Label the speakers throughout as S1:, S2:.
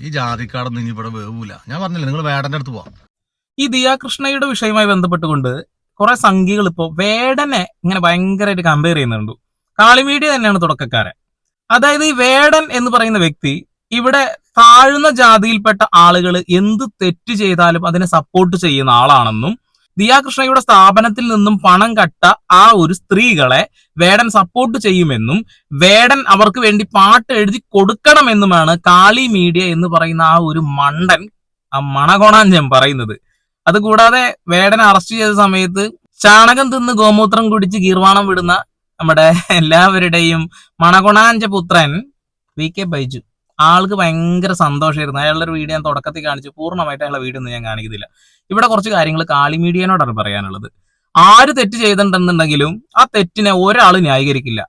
S1: ഈ ജാതിക്കാടൊന്നും ഇനി ഇവിടെ വേവൂല. ഞാൻ പറഞ്ഞില്ലേ നിങ്ങൾ വേടന്റെ അടുത്ത് പോവാം.
S2: ഈ ദിയാകൃഷ്ണയുടെ വിഷയവുമായി ബന്ധപ്പെട്ടുകൊണ്ട് കുറെ സംഖ്യകൾ ഇപ്പോ വേടനെ ഇങ്ങനെ ഭയങ്കരമായിട്ട് കമ്പയർ ചെയ്യുന്നുണ്ട്. കാളിമീഡിയ തന്നെയാണ് തുടക്കക്കാരൻ. അതായത് ഈ വേടൻ എന്ന് പറയുന്ന വ്യക്തി ഇവിടെ താഴ്ന്ന ജാതിയിൽപ്പെട്ട ആളുകൾ എന്ത് തെറ്റ് ചെയ്താലും അതിനെ സപ്പോർട്ട് ചെയ്യുന്ന ആളാണെന്നും ദിയാകൃഷ്ണയുടെ സ്ഥാപനത്തിൽ നിന്നും പണം കട്ട ആ ഒരു സ്ത്രീകളെ വേടൻ സപ്പോർട്ട് ചെയ്യുമെന്നും വേടൻ അവർക്ക് വേണ്ടി പാട്ട് എഴുതി കൊടുക്കണമെന്നുമാണ് കാളി മീഡിയ എന്ന് പറയുന്ന ആ ഒരു മണ്ടൻ ആ മണകോണാഞ്ചൻ പറയുന്നത്. അതുകൂടാതെ വേടനെ അറസ്റ്റ് ചെയ്ത സമയത്ത് ചാണകം തിന്ന് ഗോമൂത്രം കുടിച്ച് ഗീർവാണം വിടുന്ന നമ്മുടെ എല്ലാവരുടെയും മണകുണാഞ്ച പുത്രൻ വി കെ ബൈജു. ആൾക്ക് ഭയങ്കര സന്തോഷമായിരുന്നു അയാളുടെ ഒരു വീഡിയോ ഞാൻ തുടക്കത്തിൽ കാണിച്ചു. പൂർണമായിട്ട് അയാളുടെ വീഡിയോ ഒന്നും ഞാൻ കാണിക്കുന്നില്ല. ഇവിടെ കുറച്ച് കാര്യങ്ങൾ കാളിമീഡിയനോടാണ് പറയാനുള്ളത്. ആര് തെറ്റ് ചെയ്തിട്ടുണ്ടെന്നുണ്ടെങ്കിലും ആ തെറ്റിനെ ഒരാൾ ന്യായീകരിക്കില്ല.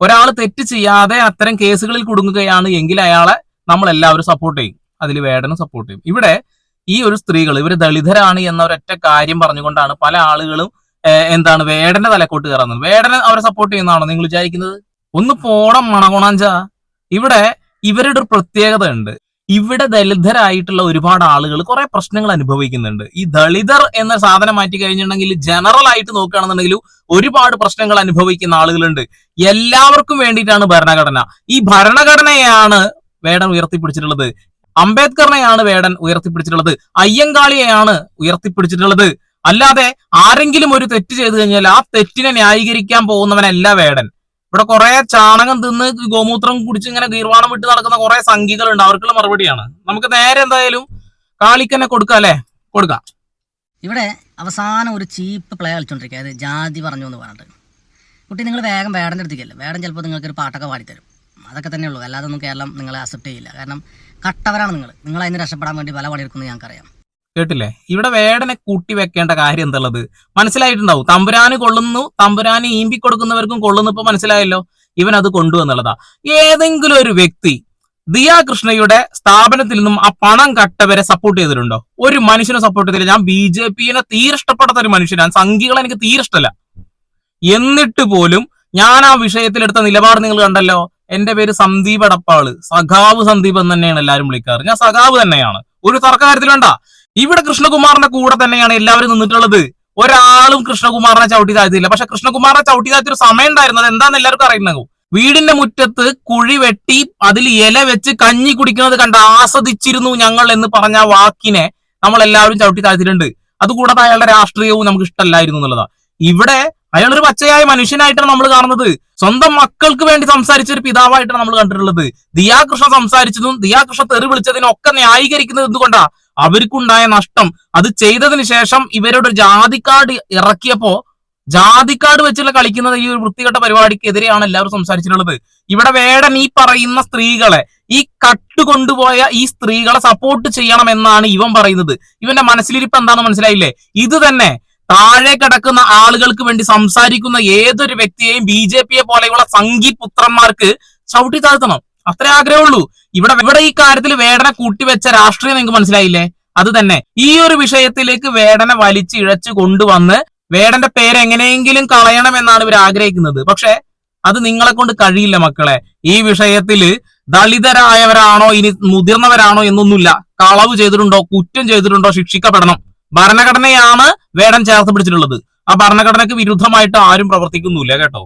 S2: ഒരാൾ തെറ്റ് ചെയ്യാതെ അത്തരം കേസുകളിൽ കുടുങ്ങുകയാണ് എങ്കിൽ അയാളെ നമ്മൾ എല്ലാവരും സപ്പോർട്ട് ചെയ്യും. അതിൽ വേടനും സപ്പോർട്ട് ചെയ്യും. ഇവിടെ ഈ ഒരു സ്ത്രീകൾ ഇവർ ദളിതരാണ് എന്ന ഒരൊറ്റ കാര്യം പറഞ്ഞുകൊണ്ടാണ് പല ആളുകളും എന്താണ് വേടന തലക്കോട്ട് കയറുന്നത്. വേടനെ അവരെ സപ്പോർട്ട് ചെയ്യുന്നതാണോ നിങ്ങൾ വിചാരിക്കുന്നത്? ഒന്ന് പോണം മണകുണാഞ്ച. ഇവിടെ ഇവരുടെ ഒരു പ്രത്യേകത ഉണ്ട് ഇവിടെ ദളിതരായിട്ടുള്ള ഒരുപാട് ആളുകൾ കുറെ പ്രശ്നങ്ങൾ അനുഭവിക്കുന്നുണ്ട്. ഈ ദളിതർ എന്ന സാധനം മാറ്റി കഴിഞ്ഞിട്ടുണ്ടെങ്കിൽ ജനറൽ ആയിട്ട് നോക്കുകയാണെന്നുണ്ടെങ്കിൽ ഒരുപാട് പ്രശ്നങ്ങൾ അനുഭവിക്കുന്ന ആളുകളുണ്ട്. എല്ലാവർക്കും വേണ്ടിയിട്ടാണ് ഭരണഘടന. ഈ ഭരണഘടനയാണ് വേടൻ ഉയർത്തിപ്പിടിച്ചിട്ടുള്ളത്. അംബേദ്കറിനെയാണ് വേടൻ ഉയർത്തിപ്പിടിച്ചിട്ടുള്ളത്. അയ്യങ്കാളിയെയാണ് ഉയർത്തിപ്പിടിച്ചിട്ടുള്ളത്. അല്ലാതെ ആരെങ്കിലും ഒരു തെറ്റ് ചെയ്തു കഴിഞ്ഞാൽ ആ തെറ്റിനെ ന്യായീകരിക്കാൻ പോകുന്നവനല്ല വേടൻ. ഇവിടെ കുറെ ചാണകം തിന്ന് ഗോമൂത്രം കുടിച്ച് ഇങ്ങനെ ഗീർവാണം വിട്ട് നടക്കുന്ന കുറെ സംഖ്യകളുണ്ട് അവർക്കുള്ള മറുപടിയാണ്. നമുക്ക് നേരെ എന്തായാലും കാളിക്കന്നെ കൊടുക്കാം അല്ലെ? കൊടുക്കാം.
S3: ഇവിടെ അവസാനം ഒരു ചീപ്പ് പ്ലേ കളിച്ചോണ്ടിരിക്കുക. അത് ജാതി പറഞ്ഞു എന്ന് പറഞ്ഞിട്ട്. കുട്ടി നിങ്ങൾ വേഗം വേടന്റെ അടുത്തേക്കല്ലേ വേടൻ ചിലപ്പോൾ നിങ്ങൾക്ക് ഒരു പാട്ടൊക്കെ പാടിത്തരും. അതൊക്കെ തന്നെ ഉള്ളൂ അല്ലാതെ ഒന്നും കേരളം നിങ്ങളെ അക്സെപ്റ്റ് ചെയ്യില്ല. കാരണം കട്ടവരാണ് നിങ്ങൾ. നിങ്ങൾ അതിന് രക്ഷപ്പെടാൻ വേണ്ടി പല പണിയെടുക്കുന്നത് ഞങ്ങൾക്കറിയാം.
S2: കേട്ടില്ലേ? ഇവിടെ വേടനെ കൂട്ടി വെക്കേണ്ട കാര്യം എന്തുള്ളത് മനസ്സിലായിട്ടുണ്ടാവും. തമ്പുരാന് കൊള്ളുന്നു തമ്പുരാന് ഈമ്പി കൊടുക്കുന്നവർക്കും കൊള്ളുന്നു ഇപ്പൊ മനസ്സിലായല്ലോ. ഇവൻ അത് കൊണ്ടുവന്നുള്ളതാ ഏതെങ്കിലും ഒരു വ്യക്തി ദിയാ കൃഷ്ണയുടെ സ്ഥാപനത്തിൽ നിന്നും ആ പണം കട്ടവരെ സപ്പോർട്ട് ചെയ്തിട്ടുണ്ടോ? ഒരു മനുഷ്യനെ സപ്പോർട്ട് ചെയ്തില്ല. ഞാൻ ബി ജെ പിനെ തീരെ ഇഷ്ടപ്പെടാത്ത ഒരു മനുഷ്യനാണ് സംഘികളെ എനിക്ക് തീരെ ഇഷ്ടമല്ല. എന്നിട്ട് പോലും ഞാൻ ആ വിഷയത്തിലെടുത്ത നിലപാട് നിങ്ങൾ കണ്ടല്ലോ? എന്റെ പേര് സന്ദീപ് അടപ്പാൾ. സഖാവ് സന്ദീപ് എന്ന് തന്നെയാണ് എല്ലാവരും വിളിക്കാറ്. ഞാൻ സഖാവ് തന്നെയാണ്. ഒരു തർക്കകാര്യത്തിൽ വേണ്ട. ഇവിടെ കൃഷ്ണകുമാറിന്റെ കൂടെ തന്നെയാണ് എല്ലാവരും നിന്നിട്ടുള്ളത്. ഒരാളും കൃഷ്ണകുമാറിനെ ചവിട്ടി താഴ്ത്തിയില്ല. പക്ഷെ കൃഷ്ണകുമാറിനെ ചവിട്ടി താഴ്ത്തിയൊരു സമയം ഉണ്ടായിരുന്നത് എന്താന്ന് എല്ലാവർക്കും അറിയുന്നത്? വീടിന്റെ മുറ്റത്ത് കുഴി വെട്ടി അതിൽ ഇല വെച്ച് കഞ്ഞി കുടിക്കുന്നത് കണ്ട് ആസ്വദിച്ചിരുന്നു ഞങ്ങൾ എന്ന് പറഞ്ഞ വാക്കിനെ നമ്മൾ എല്ലാവരും ചവിട്ടി താഴ്ത്തിയിട്ടുണ്ട്. അതുകൂടാതെ അയാളുടെ രാഷ്ട്രീയവും നമുക്ക് ഇഷ്ടമല്ലായിരുന്നു എന്നുള്ളതാണ്. ഇവിടെ അയാൾ ഒരു പച്ചയായ മനുഷ്യനായിട്ടാണ് നമ്മൾ കാണുന്നത്. സ്വന്തം മക്കൾക്ക് വേണ്ടി സംസാരിച്ച ഒരു പിതാവായിട്ടാണ് നമ്മൾ കണ്ടിട്ടുള്ളത്. ദിയാകൃഷ്ണ സംസാരിച്ചതും ദിയാകൃഷ്ണ തെറി വിളിച്ചതിനും ഒക്കെ ന്യായീകരിക്കുന്നത് എന്തുകൊണ്ടാ? അവർക്കുണ്ടായ നഷ്ടം. അത് ചെയ്തതിന് ശേഷം ഇവരുടെ ജാതി കാർഡ് ഇറക്കിയപ്പോ ജാതി കാർഡ് വെച്ചുള്ള കളിക്കുന്നത് ഈ ഒരു വൃത്തികെട്ട പരിപാടിക്ക് എതിരെയാണ് എല്ലാവരും സംസാരിച്ചിട്ടുള്ളത്. ഇവിടെ വേടൻ ഈ പറയുന്ന സ്ത്രീകളെ ഈ കട്ട് കൊണ്ടുപോയ ഈ സ്ത്രീകളെ സപ്പോർട്ട് ചെയ്യണം എന്നാണ് ഇവൻ പറയുന്നത്. ഇവന്റെ മനസ്സിലിരിപ്പ് എന്താണെന്ന് മനസ്സിലായില്ലേ? ഇത് തന്നെ താഴെ കിടക്കുന്ന ആളുകൾക്ക് വേണ്ടി സംസാരിക്കുന്ന ഏതൊരു വ്യക്തിയെയും ബി ജെ പിയെ പോലെയുള്ള സംഘി പുത്രന്മാർക്ക് ചവിട്ടി താഴ്ത്തണം. അത്രേ ആഗ്രഹമുള്ളൂ. ഇവിടെ ഇവിടെ ഈ കാര്യത്തിൽ വേടനെ കൂട്ടിവെച്ച രാഷ്ട്രീയം നിങ്ങൾക്ക് മനസ്സിലായില്ലേ? അത് തന്നെ. ഈ ഒരു വിഷയത്തിലേക്ക് വേടനെ വലിച്ച് ഇഴച്ചു കൊണ്ടുവന്ന് വേടന്റെ പേര് എങ്ങനെയെങ്കിലും കളയണമെന്നാണ് ഇവർ ആഗ്രഹിക്കുന്നത്. പക്ഷെ അത് നിങ്ങളെ കൊണ്ട് കഴിയില്ല മക്കളെ. ഈ വിഷയത്തിൽ ദളിതരായവരാണോ ഇനി മുതിർന്നവരാണോ എന്നൊന്നുമില്ല. കളവ് ചെയ്തിട്ടുണ്ടോ കുറ്റം ചെയ്തിട്ടുണ്ടോ ശിക്ഷിക്കപ്പെടണം. ഭരണഘടനയാണ് വേടൻ ചേർത്ത് പിടിച്ചിട്ടുള്ളത്. ആ ഭരണഘടനക്ക് വിരുദ്ധമായിട്ട് ആരും പ്രവർത്തിക്കുന്നില്ല കേട്ടോ.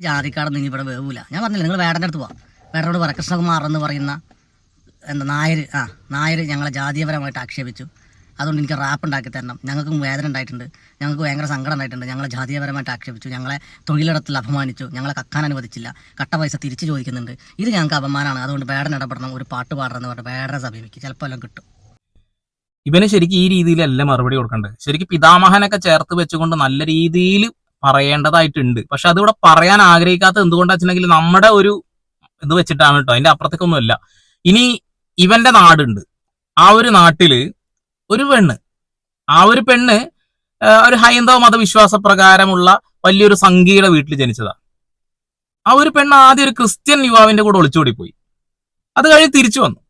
S3: ജാതിക്കാടൊന്നും ഇവിടെ വേവൂല. ഞാൻ പറഞ്ഞില്ല നിങ്ങൾ വേടന്റെ അടുത്ത് പോവാം. വേടനോട് വരകൃഷ്ണകുമാർ എന്ന് പറയുന്ന എന്താ നായർ ആ നായർ ഞങ്ങളെ ജാതീയപരമായിട്ട് ആക്ഷേപിച്ചു. അതുകൊണ്ട് എനിക്ക് റാപ്പ് ഉണ്ടാക്കി തരണം. ഞങ്ങൾക്കും വേദന ഉണ്ടായിട്ടുണ്ട്. ഞങ്ങൾക്ക് ഭയങ്കര സങ്കടം ഉണ്ടായിട്ടുണ്ട്. ഞങ്ങളെ ജാതീയപരമായിട്ട് ആക്ഷേപിച്ചു. ഞങ്ങളെ തൊഴിലിടത്തിൽ അപമാനിച്ചു. ഞങ്ങളെ കക്കാൻ അനുവദിച്ചില്ല. കട്ട പൈസ തിരിച്ചു ചോദിക്കുന്നുണ്ട്. ഇത് ഞങ്ങൾക്ക് അപമാനമാണ്. അതുകൊണ്ട് വേടൻ ഇടപെടണം. ഒരു പാട്ട് പാടണം എന്ന് പറഞ്ഞാൽ വേടനെ സമീപിക്കും. ചിലപ്പോൾ കിട്ടും.
S2: ഇവന് ശരിക്കും ഈ രീതിയിലല്ല മറുപടി കൊടുക്കേണ്ടത്. ശരിക്കും പിതാമഹനൊക്കെ ചേർത്ത് വെച്ചുകൊണ്ട് നല്ല രീതിയിൽ പറയേണ്ടതായിട്ടുണ്ട്. പക്ഷെ അതിവിടെ പറയാൻ ആഗ്രഹിക്കാത്ത എന്തുകൊണ്ടാ വെച്ചിട്ടുണ്ടെങ്കിൽ നമ്മുടെ ഒരു ഇത് വെച്ചിട്ടാണ് കേട്ടോ. അതിന്റെ അപ്പുറത്തേക്കൊന്നുമല്ല. ഇനി ഇവന്റെ നാടുണ്ട്. ആ ഒരു നാട്ടിൽ ഒരു പെണ്ണ്. ആ ഒരു പെണ്ണ് ഒരു ഹൈന്ദവ മതവിശ്വാസ പ്രകാരമുള്ള വലിയൊരു സംഘിയുടെ വീട്ടിൽ ജനിച്ചതാ. ആ ഒരു പെണ്ണ് ആദ്യം ഒരു ക്രിസ്ത്യൻ യുവാവിന്റെ കൂടെ ഒളിച്ചോടി പോയി അത് കഴിഞ്ഞ് തിരിച്ചു വന്നു.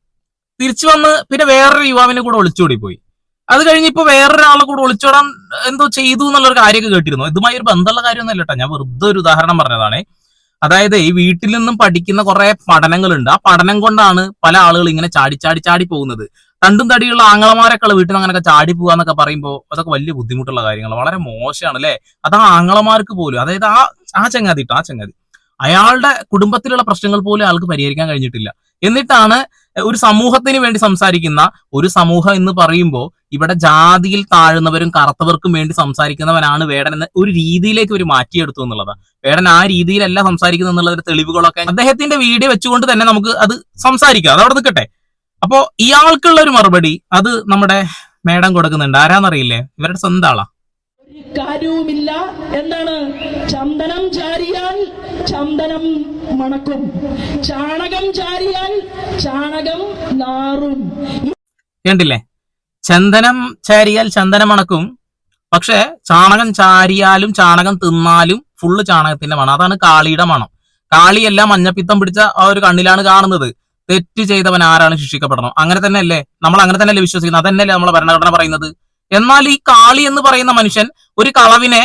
S2: തിരിച്ചു വന്ന് പിന്നെ വേറൊരു യുവാവിന്റെ കൂടെ ഒളിച്ചോടി പോയി അത് കഴിഞ്ഞ് ഇപ്പൊ വേറൊരാളെ കൂടെ ഒളിച്ചോടാൻ എന്തോ ചെയ്തു എന്നുള്ളൊരു കാര്യമൊക്കെ കേട്ടിരുന്നു. ഇതുമായി ഒരു ബന്ധമുള്ള കാര്യമൊന്നുമല്ല കേട്ടോ. ഞാൻ വെറുതെ ഒരു ഉദാഹരണം പറഞ്ഞതാണേ. അതായത് ഈ വീട്ടിൽ നിന്നും പഠിക്കുന്ന കുറെ പഠനങ്ങളുണ്ട്. ആ പഠനം കൊണ്ടാണ് പല ആളുകൾ ഇങ്ങനെ ചാടി ചാടി ചാടി പോകുന്നത്. രണ്ടും തടിയുള്ള ആങ്ങളമാരൊക്കെ വീട്ടിൽ നിന്ന് അങ്ങനെയൊക്കെ ചാടി പോകുക എന്നൊക്കെ പറയുമ്പോൾ അതൊക്കെ വലിയ ബുദ്ധിമുട്ടുള്ള കാര്യങ്ങൾ വളരെ മോശമാണ് അല്ലെ? അത് ആ ആങ്ങളമാർക്ക് പോലും അതായത് ആ ആ ചങ്ങാതി ആ ചങ്ങാതി അയാളുടെ കുടുംബത്തിലുള്ള പ്രശ്നങ്ങൾ പോലും ആൾക്ക് പരിഹരിക്കാൻ കഴിഞ്ഞിട്ടില്ല. എന്നിട്ടാണ് ഒരു സമൂഹത്തിന് വേണ്ടി സംസാരിക്കുന്ന ഒരു സമൂഹം എന്ന് പറയുമ്പോൾ ഇവിടെ ജാതിയിൽ താഴ്ന്നവരും കറുത്തവർക്കും വേണ്ടി സംസാരിക്കുന്നവനാണ് വേടൻ എന്ന ഒരു രീതിയിലേക്ക് ഒരു മാറ്റിയെടുത്തു എന്നുള്ളതാണ് വേടൻ ആ രീതിയിലല്ല സംസാരിക്കുന്നത് എന്നുള്ളതിന്റെ തെളിവുകളൊക്കെ അദ്ദേഹത്തിന്റെ വീഡിയോ വെച്ചുകൊണ്ട് തന്നെ നമുക്ക് അത് സംസാരിക്കാം. അതവിടെ നിൽക്കട്ടെ. അപ്പോ ഇയാൾക്കുള്ള ഒരു മറുപടി അത് നമ്മുടെ മേഡം കൊടുക്കുന്നുണ്ട്. ആരാന്നറിയില്ലേ? ഇവരുടെ സ്വന്തം ആളാ.
S4: കാര്യവുമില്ല. എന്താണ്? ചന്ദനം ചാരിയാൽ ചന്ദനം മണക്കും. ചാണകം ചാരിയാൽ ചാണകം നാറും.
S2: കണ്ടില്ലേ? ചന്ദനം ചാരിയാൽ ചന്ദനം മണക്കും. പക്ഷെ ചാണകം ചാരിയാലും ചാണകം തിന്നാലും ഫുള്ള് ചാണകത്തിന്റെ മണം. അതാണ് കാളിയുടെ മണം. കാളിയെല്ലാം മഞ്ഞപ്പിത്തം പിടിച്ച ആ ഒരു കണ്ണിലാണ് കാണുന്നത്. തെറ്റ് ചെയ്തവൻ ആരാണ് ശിക്ഷിക്കപ്പെടണം? അങ്ങനെ തന്നെയല്ലേ? നമ്മൾ അങ്ങനെ തന്നെയല്ലേ വിശ്വസിക്കുന്നത്? അതന്നെയല്ലേ നമ്മളെ ഭരണഘടന പറയുന്നത്? എന്നാൽ ഈ കാളി എന്ന് പറയുന്ന മനുഷ്യൻ ഒരു കളവിനെ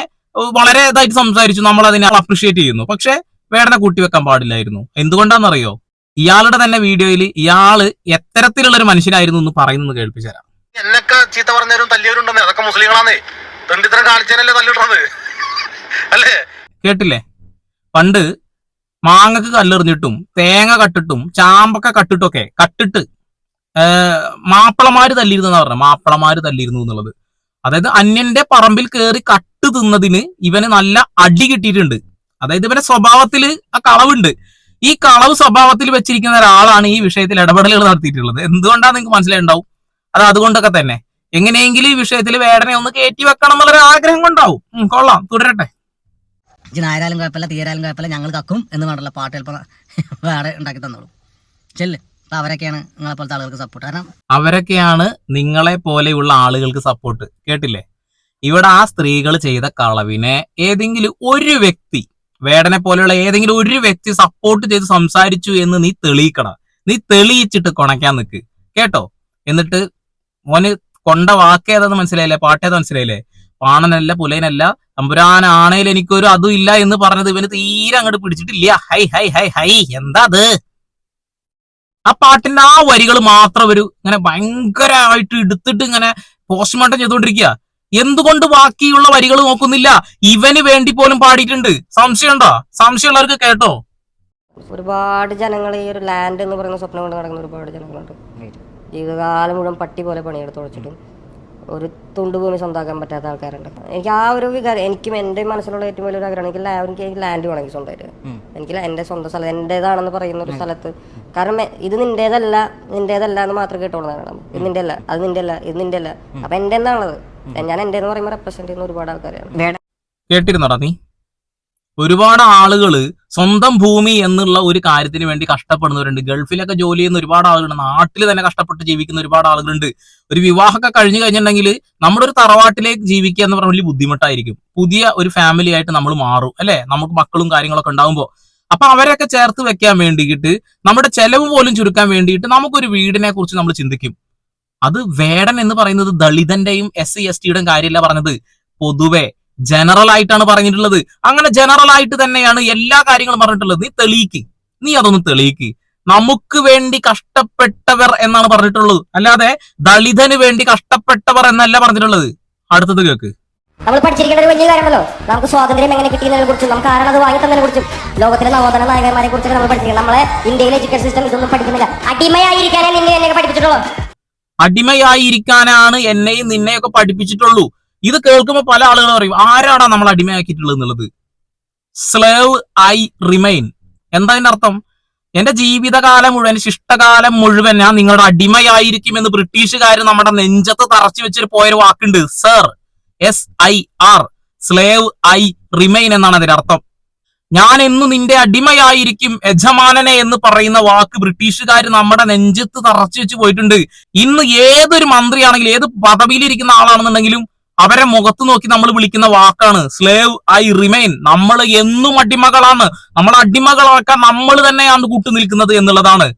S2: വളരെ ഇതായിട്ട് സംസാരിച്ചു. നമ്മൾ അതിനെ അപ്രിഷിയേറ്റ് ചെയ്യുന്നു. പക്ഷെ വേടനെ കൂട്ടിവെക്കാൻ പാടില്ലായിരുന്നു. എന്തുകൊണ്ടാണെന്നറിയോ? ഇയാളുടെ തന്നെ വീഡിയോയിൽ ഇയാൾ എത്തരത്തിലുള്ള ഒരു മനുഷ്യനായിരുന്നു എന്ന് പറയുന്നത് കേൾപ്പിച്ചു തരാം
S1: എന്നൊക്കെ ചീത്ത പറഞ്ഞവരും തല്ലിയവരുണ്ടെന്ന്. അതൊക്കെ മുസ്ലിങ്ങളാന്നേ. തെണ്ടിത്തരം കാണിച്ചതിനല്ലേ തല്ലിടുന്നത് അല്ലേ?
S2: കേട്ടില്ലേ? പണ്ട് മാങ്ങക്ക് കല്ലെറിഞ്ഞിട്ടും തേങ്ങ കട്ടിട്ടും ചാമ്പക്ക കട്ടിട്ടൊക്കെ കട്ടിട്ട് മാപ്പിളമാര് തല്ലിയിരുന്നു പറഞ്ഞത് മാപ്പിളമാര് തല്ലിയിരുന്നു എന്നുള്ളത്. അതായത് അന്യന്റെ പറമ്പിൽ കയറി കട്ട് തിന്നതിന് ഇവന് നല്ല അടി കിട്ടിയിട്ടുണ്ട്. അതായത് ഇവന്റെ സ്വഭാവത്തിൽ ആ കളവുണ്ട്. ഈ കളവ് സ്വഭാവത്തിൽ വെച്ചിരിക്കുന്ന ഒരാളാണ് ഈ വിഷയത്തിൽ ഇടപെടലുകൾ നടത്തിയിട്ടുള്ളത്. എന്തുകൊണ്ടാണ് നിങ്ങൾക്ക് മനസ്സിലായിണ്ടാവും അത് അതുകൊണ്ടൊക്കെ തന്നെ. എങ്ങനെയെങ്കിലും ഈ വിഷയത്തിൽ വേടനെ ഒന്ന് കയറ്റി വെക്കണം എന്നുള്ളൊരു ആഗ്രഹം കൊണ്ടാവും. കൊള്ളാം. തുടരട്ടെ.
S3: ആയാലും കുഴപ്പമില്ല തീരാലും കുഴപ്പമില്ല ഞങ്ങൾ കക്കും എന്ന് പറഞ്ഞുള്ള പാട്ട് ചിലപ്പോൾ വേറെ ഉണ്ടാക്കി തന്നോളൂ. ചെല്ല്. അവരൊക്കെയാണ് നിങ്ങളെ പോലത്തെ ആളുകൾക്ക് സപ്പോർട്ട് കാരണം
S2: അവരൊക്കെയാണ് നിങ്ങളെ പോലെയുള്ള ആളുകൾക്ക് സപ്പോർട്ട് കേട്ടില്ലേ? ഇവിടെ ആ സ്ത്രീകൾ ചെയ്ത കളവിനെ ഏതെങ്കിലും ഒരു വ്യക്തി വേടനെ പോലെയുള്ള ഏതെങ്കിലും ഒരു വ്യക്തി സപ്പോർട്ട് ചെയ്ത് സംസാരിച്ചു എന്ന് നീ തെളിയിക്കണം. നീ തെളിയിച്ചിട്ട് കൊണക്കാൻ നിൽക്ക് കേട്ടോ? എന്നിട്ട് മോന് കൊണ്ട വാക്കേതെന്ന് മനസ്സിലായില്ലേ? പാട്ടേത് മനസ്സിലായില്ലേ? പാണനല്ല പുലയനല്ല തമ്പുരാനാണേൽ എനിക്കൊരു അതും ഇല്ല എന്ന് പറഞ്ഞത് ഇവന് തീരെ അങ്ങോട്ട് പിടിച്ചിട്ടില്ല. ഹൈ ഹൈ ഹൈ ഹൈ. എന്താ അത്? ആ പാട്ടിന്റെ ആ വരികൾ മാത്രം ഒരു ഇങ്ങനെ ഭയങ്കരമായിട്ട് എടുത്തിട്ട് ഇങ്ങനെ പോസ്റ്റ്മോർട്ടം ചെയ്തുകൊണ്ടിരിക്കുക എന്തുകൊണ്ട് ബാക്കിയുള്ള വരികൾ നോക്കുന്നില്ല? ഇവന് വേണ്ടി പോലും പാടിയിട്ടുണ്ട്. സംശയമുണ്ടോ? സംശയമുള്ളവർക്ക് കേട്ടോ.
S5: ഒരുപാട് ജനങ്ങൾ ഈ ഒരു ലാൻഡ് എന്ന് പറയുന്ന സ്വപ്നം കൊണ്ട് നടക്കുന്ന ഒരുപാട് ജനങ്ങളുണ്ട്. ജീവിതകാലം മുഴുവൻ പട്ടി പോലെ പണിയെടുത്ത് ഉழைച്ചിട്ടും ഒരു തുണ്ട് ഭൂമി സ്വന്തമാക്കാൻ പറ്റാത്ത ആൾക്കാരുണ്ട്. എനിക്ക് ആ ഒരു വികാരം എനിക്കും എന്റെ മനസ്സിലുള്ള ഏറ്റവും വലിയൊരു ആഗ്രഹമാണ് എനിക്ക് എനിക്ക് ലാൻഡ് വേണമെങ്കിൽ സ്വന്തമായിട്ട്. എനിക്ക് എന്റെ എന്റെ സ്വന്തം സ്ഥലം എന്റേതാണെന്ന് പറയുന്ന ഒരു സ്ഥലത്ത്. കാരണം ഇത് നിന്റേതല്ല നിന്റേതല്ല എന്ന് മാത്രം കേട്ടോളൂ കാരണം ഇത് നിന്റെ അല്ല അത് നിന്റെ അല്ല ഇത് നിന്റെ അല്ല അപ്പം എന്റെ എന്നാണത് ഞാൻ എന്റെ എന്ന് പറയുമ്പോൾ റെപ്രസെന്റ് ചെയ്യുന്ന ഒരുപാട് ആൾക്കാരാണ്.
S2: കേട്ടിരുന്നോടാ നീ? ഒരുപാട് ആളുകൾ സ്വന്തം ഭൂമി എന്നുള്ള ഒരു കാര്യത്തിന് വേണ്ടി കഷ്ടപ്പെടുന്നവരുണ്ട്. ഗൾഫിലൊക്കെ ജോലി ചെയ്യുന്ന ഒരുപാട് ആളുകളുണ്ട്. നാട്ടിൽ തന്നെ കഷ്ടപ്പെട്ട് ജീവിക്കുന്ന ഒരുപാട് ആളുകളുണ്ട്. ഒരു വിവാഹമൊക്കെ കഴിഞ്ഞു കഴിഞ്ഞിട്ടുണ്ടെങ്കിൽ നമ്മുടെ ഒരു തറവാട്ടിലേക്ക് ജീവിക്കുക എന്ന് പറഞ്ഞാൽ വലിയ ബുദ്ധിമുട്ടായിരിക്കും. പുതിയ ഒരു ഫാമിലി ആയിട്ട് നമ്മൾ മാറും അല്ലെ? നമുക്ക് മക്കളും കാര്യങ്ങളൊക്കെ ഉണ്ടാകുമ്പോൾ അപ്പൊ അവരെയൊക്കെ ചേർത്ത് വെക്കാൻ വേണ്ടിയിട്ട് നമ്മുടെ ചെലവ് പോലും ചുരുക്കാൻ വേണ്ടിയിട്ട് നമുക്കൊരു വീടിനെ കുറിച്ച് നമ്മൾ ചിന്തിക്കും. അത് വേടൻ എന്ന് പറയുന്നത് ദളിതന്റെയും എസ് സി എസ് ടിയുടെയും കാര്യമല്ല പറഞ്ഞത്. പൊതുവെ ജനറൽ ആയിട്ടാണ് പറഞ്ഞിട്ടുള്ളത്. അങ്ങനെ ജനറൽ ആയിട്ട് തന്നെയാണ് എല്ലാ കാര്യങ്ങളും പറഞ്ഞിട്ടുള്ളത്. നീ തെളിയിക്ക്. നീ അതൊന്ന് തെളിയിക്ക്. നമുക്ക് വേണ്ടി കഷ്ടപ്പെട്ടവർ എന്നാണ് പറഞ്ഞിട്ടുള്ളത്. അല്ലാതെ ദളിതന് വേണ്ടി കഷ്ടപ്പെട്ടവർ എന്നല്ല പറഞ്ഞിട്ടുള്ളത്. അടുത്തത് കേക്ക്.
S5: നമ്മൾ പഠിച്ചിരിക്കുന്ന ഒരു വലിയ കാര്യമല്ലോ നമുക്ക് സ്വാതന്ത്ര്യം എങ്ങനെ കിട്ടിയതിനെ കുറിച്ചും നമുക്ക് ആരാണ് അത് വാങ്ങി തന്നതിനെ കുറിച്ചും ലോകത്തിലെ നവോത്ഥാന നായകന്മാരെ കുറിച്ചൊക്കെ നമ്മൾ പഠിക്കുന്നത് നമ്മളെ ഇന്ത്യയിലെ എഡ്യൂക്കേഷൻ സിസ്റ്റം ഇതൊന്നും പഠിക്കുന്നില്ല. അടിമയായിരിക്കാനേ നിന്നെ എന്നെ പഠിപ്പിച്ചിട്ടുള്ളൂ.
S2: അടിമയായിരിക്കാനാണ് എന്നെയും നിന്നെയൊക്കെ പഠിപ്പിച്ചിട്ടുള്ളൂ. ഇത് കേൾക്കുമ്പോൾ പല ആളുകളും പറയും ആരാടാ നമ്മൾ അടിമയാക്കിയിട്ടുള്ളത് എന്നുള്ളത്? സ്ലേവ് ഐ റിമൈൻ എന്താ അതിന്റെ അർത്ഥം? എന്റെ ജീവിതകാലം മുഴുവൻ ശിഷ്ടകാലം മുഴുവൻ ഞാൻ നിങ്ങളുടെ അടിമയായിരിക്കും എന്ന് ബ്രിട്ടീഷുകാർ നമ്മുടെ നെഞ്ചത്ത് തറച്ചു വെച്ചിട്ട് പോയൊരു വാക്കുണ്ട്. Sir S I R slave I remain എന്നാണ് അതിന്റെ അർത്ഥം. ഞാൻ എന്നു നിന്റെ അടിമയായിരിക്കും യജമാനനെ എന്ന് പറയുന്ന വാക്ക് ബ്രിട്ടീഷുകാർ നമ്മുടെ നെഞ്ചത്ത് തറച്ചു വെച്ച് പോയിട്ടുണ്ട്. ഇന്ന് ഏതൊരു മന്ത്രിയാണെങ്കിലും ഏത് പദവിയിലിരിക്കുന്ന ആളാണെന്നുണ്ടെങ്കിലും അവരെ മുഖത്ത് നോക്കി നമ്മൾ വിളിക്കുന്ന വാക്കാണ്. സ്ലേവ് ഐ റിമൈൻ നമ്മൾ എന്നും അടിമകളാണ്. നമ്മൾ അടിമകളാക്കാൻ നമ്മൾ തന്നെയാണ് കൂട്ടു നിൽക്കുന്നത് എന്നുള്ളതാണ്.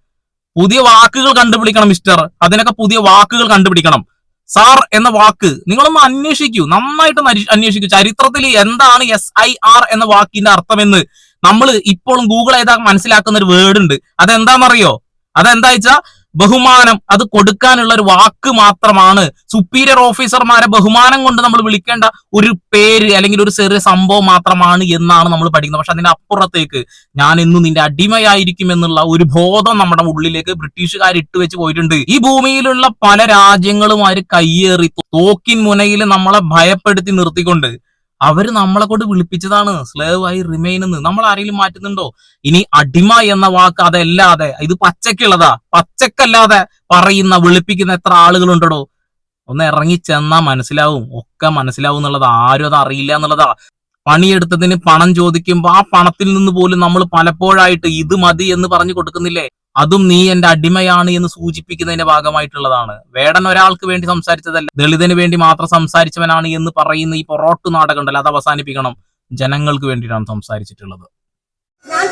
S2: പുതിയ വാക്കുകൾ കണ്ടുപിടിക്കണം മിസ്റ്റർ അതിനൊക്കെ പുതിയ വാക്കുകൾ കണ്ടുപിടിക്കണം. സാർ എന്ന വാക്ക് നിങ്ങളൊന്ന് അന്വേഷിക്കൂ. നന്നായിട്ട് അന്വേഷിക്കൂ. ചരിത്രത്തിൽ എന്താണ് എസ് ഐ ആർ എന്ന വാക്കിന്റെ അർത്ഥമെന്ന് നമ്മൾ ഇപ്പോഴും ഗൂഗിൾ ചെയ്താൽ മനസ്സിലാക്കുന്ന ഒരു വേർഡ് ഉണ്ട്. അതെന്താണെന്നറിയോ? അതെന്താ വെച്ചാ ബഹുമാനം അത് കൊടുക്കാനുള്ള ഒരു വാക്ക് മാത്രമാണ്. സുപ്പീരിയർ ഓഫീസർമാരെ ബഹുമാനം കൊണ്ട് നമ്മൾ വിളിക്കേണ്ട ഒരു പേര് അല്ലെങ്കിൽ ഒരു ചെറിയ സംഭവം മാത്രമാണ് എന്നാണ് നമ്മൾ പഠിക്കുന്നത്. പക്ഷെ അതിന്റെ അപ്പുറത്തേക്ക് ഞാൻ ഇന്ന് നിന്റെ അടിമയായിരിക്കും എന്നുള്ള ഒരു ബോധം നമ്മുടെ ഉള്ളിലേക്ക് ബ്രിട്ടീഷുകാർ ഇട്ട് വെച്ച് പോയിട്ടുണ്ട്. ഈ ഭൂമിയിലുള്ള പല രാജ്യങ്ങളും അവർ കയ്യേറി തോക്കിൻ മുനയിൽ നമ്മളെ ഭയപ്പെടുത്തി നിർത്തിക്കൊണ്ട് അവർ നമ്മളെ കൊണ്ട് വിളിപ്പിച്ചതാണ്. സ്ലേവ് ആയി റിമെയിൻ എന്ന്. നമ്മൾ ആരെങ്കിലും മാറ്റുന്നുണ്ടോ? ഇനി അടിമ എന്ന വാക്ക് അതല്ലാതെ ഇത് പച്ചക്കുള്ളതാ പച്ചക്കല്ലാതെ പറയുന്ന വിളിപ്പിക്കുന്ന എത്ര ആളുകളുണ്ടോ ഒന്ന് ഇറങ്ങി ചെന്നാ മനസ്സിലാവും. ഒക്കെ മനസ്സിലാവും എന്നുള്ളത്. ആരും അത് അറിയില്ല എന്നുള്ളതാ. പണിയെടുത്തതിന് പണം ചോദിക്കുമ്പോ ആ പണത്തിൽ നിന്ന് പോലും നമ്മൾ പലപ്പോഴായിട്ട് ഇത് മതി എന്ന് പറഞ്ഞു കൊടുക്കുന്നില്ലേ? അതും നീ എന്റെ അടിമയാണ് എന്ന് സൂചിപ്പിക്കുന്നതിന്റെ ഭാഗമായിട്ടുള്ളതാണ്. വേടൻ ഒരാൾക്ക് വേണ്ടി സംസാരിച്ചതല്ല ദളിതന് വേണ്ടി മാത്രം സംസാരിച്ചവനാണ് എന്ന് പറയുന്ന ഈ പൊറോട്ട് നാടകം ഉണ്ടല്ലോ അത് അവസാനിപ്പിക്കണം. ജനങ്ങൾക്ക് വേണ്ടിയിട്ടാണ് സംസാരിച്ചിട്ടുള്ളത്.
S6: ഞാൻ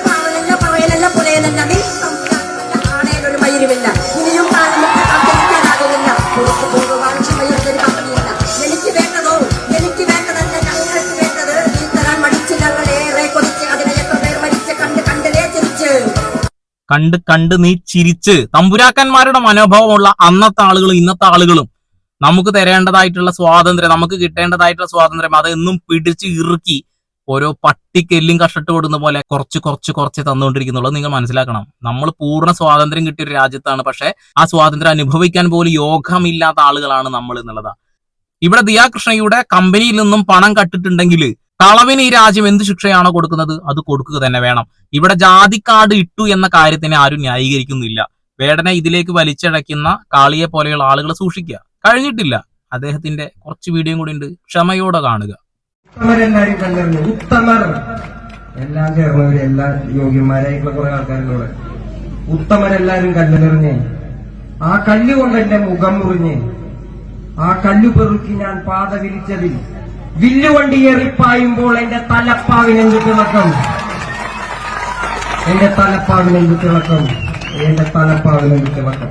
S6: കണ്ട്
S2: കണ്ട് നീ ചിരിച്ച്. തമ്പുരാക്കന്മാരുടെ മനോഭാവമുള്ള അന്നത്തെ ആളുകളും ഇന്നത്തെ ആളുകളും നമുക്ക് തരേണ്ടതായിട്ടുള്ള സ്വാതന്ത്ര്യം നമുക്ക് കിട്ടേണ്ടതായിട്ടുള്ള സ്വാതന്ത്ര്യം അതെന്നും പിടിച്ച് ഇറുക്കി ഓരോ പട്ടിക്ക് എല്ലും കഷ്ടട്ട് കൊടുക്കുന്ന പോലെ കുറച്ച് കുറച്ച് കുറച്ച് തന്നുകൊണ്ടിരിക്കുന്നുള്ളത് നിങ്ങൾ മനസ്സിലാക്കണം. നമ്മൾ പൂർണ സ്വാതന്ത്ര്യം കിട്ടിയ ഒരു രാജ്യത്താണ്. പക്ഷെ ആ സ്വാതന്ത്ര്യം അനുഭവിക്കാൻ പോലും യോഗമില്ലാത്ത ആളുകളാണ് നമ്മൾ എന്നുള്ളതാണ് ഇവിടെ ദിയാകൃഷ്ണയുടെ കമ്പനിയിൽ നിന്നും പണം കട്ടിട്ടുണ്ടെങ്കിൽ കളവിന് ഈ രാജ്യം എന്ത് ശിക്ഷയാണോ കൊടുക്കുന്നത് അത് കൊടുക്കുക തന്നെ വേണം. ഇവിടെ ജാതി കാർഡ് ഇട്ടു എന്ന കാര്യത്തിനെ ആരും ന്യായീകരിക്കുന്നില്ല. വേടനെ ഇതിലേക്ക് വലിച്ചടയ്ക്കുന്ന കാളിയെ പോലെയുള്ള ആളുകളെ സൂക്ഷിക്കുക. കഴിഞ്ഞിട്ടില്ല. അദ്ദേഹത്തിന്റെ കുറച്ച് വീഡിയോ കൂടി ഉണ്ട്. ക്ഷമയോടെ കാണുക.
S7: ഉത്തമരെല്ലാരും ഉത്തമർ. എല്ലാം ആ കല്ല് കൊണ്ട് എന്റെ മുഖം മുറിഞ്ഞ് ആ കല്ലു പെറുക്കി ഞാൻ പാത വിരിച്ചതിൽ വില്ലുവണ്ടി എറിപ്പായുമ്പോൾ എന്റെ തലപ്പാവിനെന്ത് തിളക്കം? എന്റെ തലപ്പാവിനെന്ത് തിളക്കം? എന്റെ തലപ്പാവിനെന്ത് തിളക്കം?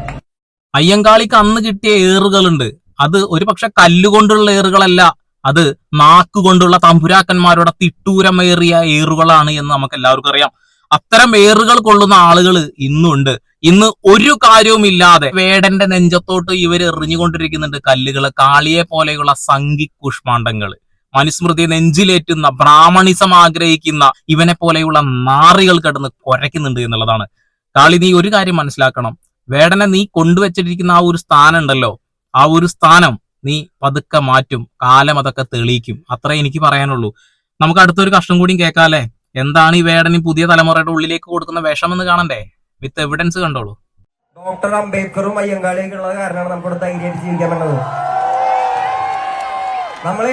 S2: അയ്യങ്കാളിക്ക് അന്ന് കിട്ടിയ ഏറുകളുണ്ട്. അത് ഒരു പക്ഷെ കല്ലുകൊണ്ടുള്ള ഏറുകളല്ല അത് നാക്കുകൊണ്ടുള്ള തമ്പുരാക്കന്മാരുടെ തിട്ടൂരമേറിയ ഏറുകളാണ് എന്ന് നമുക്ക് എല്ലാവർക്കും അറിയാം. അത്തരം ഏറുകൾ കൊള്ളുന്ന ആളുകൾ ഇന്നുണ്ട്. ഇന്ന് ഒരു കാര്യവും ഇല്ലാതെ വേടന്റെ നെഞ്ചത്തോട്ട് ഇവർ എറിഞ്ഞുകൊണ്ടിരിക്കുന്നുണ്ട് കല്ലുകൾ കാളിയെ പോലെയുള്ള സംഘി കുഷ്മാണ്ഡങ്ങൾ മനുസ്മൃതിയെ നെഞ്ചിലേറ്റുന്ന ബ്രാഹ്മണിസം ആഗ്രഹിക്കുന്ന ഇവനെ പോലെയുള്ള നാറികൾ കിടന്ന് കുരയ്ക്കുന്നുണ്ട് എന്നുള്ളതാണ്. കാളി നീ ഒരു കാര്യം മനസ്സിലാക്കണം. വേടനെ നീ കൊണ്ടുവച്ചിരിക്കുന്ന ആ ഒരു സ്ഥാനം ഉണ്ടല്ലോ ആ ഒരു സ്ഥാനം നീ പതുക്കെ മാറ്റും കാലം അതൊക്കെ തെളിയിക്കും. അത്രേ എനിക്ക് പറയാനുള്ളൂ. നമുക്ക് അടുത്തൊരു കഷ്ടം കൂടിയും കേൾക്കാല്ലേ എന്താണ് ഈ വേടനി പുതിയ തലമുറയുടെ ഉള്ളിലേക്ക് കൊടുക്കുന്ന വിഷമെന്ന് കാണണ്ടേ? വിത്ത് എവിഡൻസ് കണ്ടോളൂ.
S7: ഡോക്ടർ അംബേദ്കറും അയ്യങ്കാളിയൊക്കെ ഉള്ളത് കാരണമാണ് നമുക്കിവിടെ ധൈര്യമായിട്ട് ജീവിക്കാൻ പറ്റുന്നത്. നമ്മൾ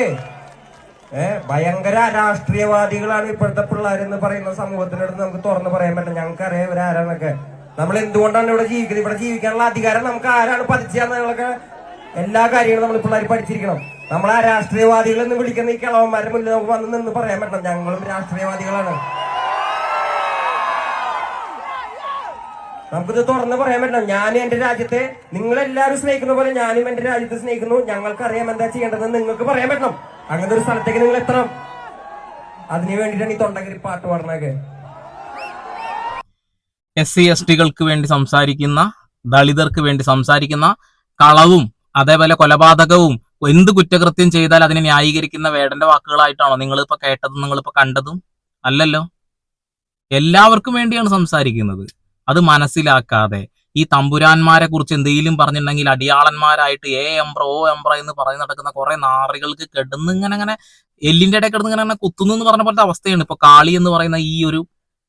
S7: ഭയങ്കര രാഷ്ട്രീയവാദികളാണ് ഇപ്പോഴത്തെ പിള്ളേരെന്ന് പറയുന്ന സമൂഹത്തിനടുത്ത് നമുക്ക് തുറന്നു പറയാൻ പറ്റില്ല. ഞങ്ങൾക്ക് അറിയാം ഇവരാരാണൊക്കെ നമ്മൾ എന്തുകൊണ്ടാണ് ഇവിടെ ജീവിക്കുന്നത് ഇവിടെ ജീവിക്കാനുള്ള അധികാരം നമുക്ക് ആരാണ് പതിച്ചാന്നുള്ളതൊക്കെ എല്ലാ കാര്യങ്ങളും നമ്മൾ പിള്ളേർ പഠിച്ചിരിക്കണം. നമ്മൾ ആ രാഷ്ട്രീയവാദികൾ എന്ന് വിളിക്കുന്ന ഈ കിളവന്മാരുടെ മുന്നിൽ നമുക്ക് വന്ന് നിന്ന് പറയാൻ പറ്റണം ഞങ്ങളും രാഷ്ട്രീയവാദികളാണ്. നമുക്കിത് തുറന്ന് പറയാൻ പറ്റണം ഞാൻ എന്റെ രാജ്യത്തെ നിങ്ങൾ നിങ്ങളെല്ലാവരും സ്നേഹിക്കുന്ന പോലെ ഞാനും എന്റെ രാജ്യത്തെ സ്നേഹിക്കുന്നു. ഞങ്ങൾക്ക് അറിയാം എന്താ ചെയ്യേണ്ടതെന്ന് നിങ്ങൾക്ക് പറയാൻ പറ്റണം. അങ്ങനത്തെ ഒരു സ്ഥലത്തേക്ക് നിങ്ങൾ എത്തണം. അതിനു വേണ്ടിയിട്ടാണ് ഈ തൊണ്ടകരി പാട്ട് പാടണൊക്കെ
S2: എസ് സി എസ് ടികൾക്ക് വേണ്ടി സംസാരിക്കുന്ന ദളിതർക്ക് വേണ്ടി സംസാരിക്കുന്ന കളവും അതേപോലെ കൊലപാതകവും എന്ത് കുറ്റകൃത്യം ചെയ്താൽ അതിനെ ന്യായീകരിക്കുന്ന വേടന്റെ വാക്കുകളായിട്ടാണോ നിങ്ങൾ ഇപ്പൊ കേട്ടതും നിങ്ങൾ ഇപ്പൊ കണ്ടതും? അല്ലല്ലോ. എല്ലാവർക്കും വേണ്ടിയാണ് സംസാരിക്കുന്നത്. അത് മനസ്സിലാക്കാതെ ഈ തമ്പുരാന്മാരെ കുറിച്ച് എന്തെങ്കിലും പറഞ്ഞിട്ടുണ്ടെങ്കിൽ അടിയാളന്മാരായിട്ട് ഏ എംബ്ര ഓ എംബ്ര എന്ന് പറഞ്ഞ് നടക്കുന്ന കുറെ നാറികൾക്ക് കിടന്ന് ഇങ്ങനെ അങ്ങനെ എല്ലിന്റെ ഇടയിൽ കിടന്ന് ഇങ്ങനെ കുത്തുന്നു എന്ന് പറഞ്ഞ പോലത്തെ അവസ്ഥയാണ് ഇപ്പൊ കാളി എന്ന് പറയുന്ന ഈ ഒരു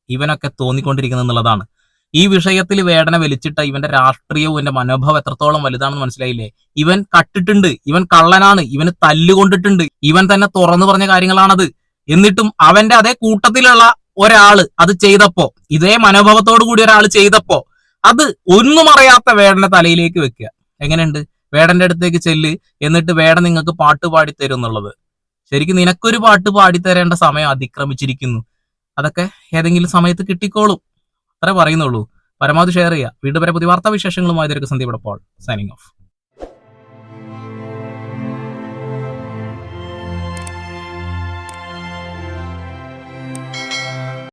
S2: ഇവനൊക്കെ തോന്നിക്കൊണ്ടിരിക്കുന്നത് എന്നുള്ളതാണ്. ഈ വിഷയത്തിൽ വേടന വലിച്ചിട്ട ഇവന്റെ രാഷ്ട്രീയവും ഇവന്റെ മനോഭാവം എത്രത്തോളം വലുതാണെന്ന് മനസ്സിലായില്ലേ? ഇവൻ കട്ടിട്ടുണ്ട് ഇവൻ കള്ളനാണ് ഇവന് തല്ലുകൊണ്ടിട്ടുണ്ട് ഇവൻ തന്നെ തുറന്നു പറഞ്ഞ കാര്യങ്ങളാണത്. എന്നിട്ടും അവന്റെ അതേ കൂട്ടത്തിലുള്ള ഒരാൾ അത് ചെയ്തപ്പോ ഇതേ മനോഭാവത്തോടു കൂടി ഒരാൾ ചെയ്തപ്പോ അത് ഒന്നും അറിയാത്ത വേടന്റെ തലയിലേക്ക് വെക്കുക. എങ്ങനെയുണ്ട്? വേടന്റെ അടുത്തേക്ക് ചെല്ല്. എന്നിട്ട് വേടൻ നിങ്ങൾക്ക് പാട്ട് പാടി തരും എന്നുള്ളത്. ശരിക്കും നിനക്കൊരു പാട്ട് പാടിത്തരേണ്ട സമയം അതിക്രമിച്ചിരിക്കുന്നു. അതൊക്കെ ഏതെങ്കിലും സമയത്ത് കിട്ടിക്കോളും. അത്രേ പറയുന്നുള്ളൂ. പരമാവധി ഷെയർ ചെയ്യുക. വീണ്ടും വരെ പുതിയ വാർത്താ വിശേഷങ്ങളുമായി ഇവിടെ പോൾ. Signing off